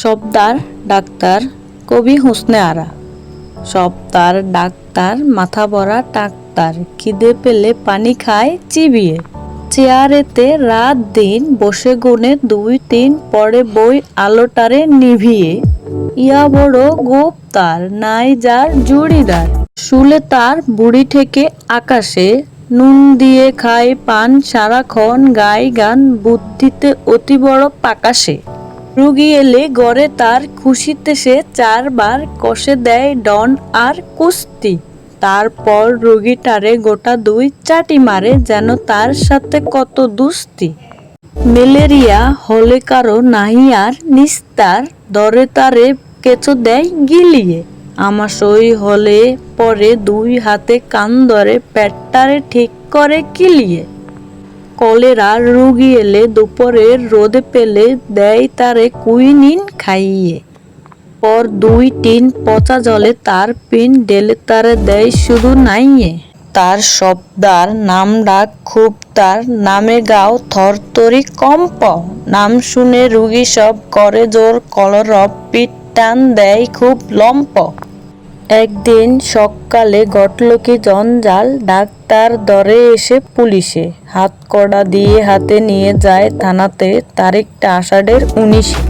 সবদার doctor কবি Hosne Ara. সবদার doctor, মাথা ভরা ডাক্তার, খিদে পেলে পানি খায়, চিবিয়ে। চেয়ারেতে রাত দিন বসে গুনে দুই তিন, পরে বই আলোটারে নিভিয়ে। ইয়া বড় গোপ তার নাই যার জুড়িদার। শুলে তার বুড়ি থেকে আকাশে, নুন দিয়ে খায় পান, সারাক্ষণ গাই গান, বুদ্ধিতে অতি বড় পাকাশে। রুগী এলে গড়ে তার খুশিতে সে চারবার কষে দেয় ডন আর কুস্তি। তারপর রুগীটারে গোটা দুই চাটি মারে যেন তার সাথে কত দুস্তি। ম্যালেরিয়া হলে কারও নাহি আর নিস্তার, দরে তারে কেঁচো দেয় গিলিয়ে। আমাশয় হলে পরে দুই হাতে কান ধরে পেটটারে ঠিক করে কিলিয়ে। কলেরা রুগী এলে দুপুরের রোদে পেলে দেয় তারে কুইনিন খাইয়ে। পর দুই টিন পচা জলে তার পিন ডেলে তারে দেয় শুধু নাইয়ে। তার শব্দার নাম ডাক খুব, তার নামে গাও থরতরি কম্প। নাম শুনে রুগী সব করে জোর, কলরব পিঠ টান দেয় খুব লম্প। একদিন সকালে ঘটল কি জঞ্জাল ডাক্তার দরে এসে পুলিশে হাত কড়া দিয়ে হাতে নিয়ে যায় থানাতে, তারিখটা আষাঢ়ের উনিশে।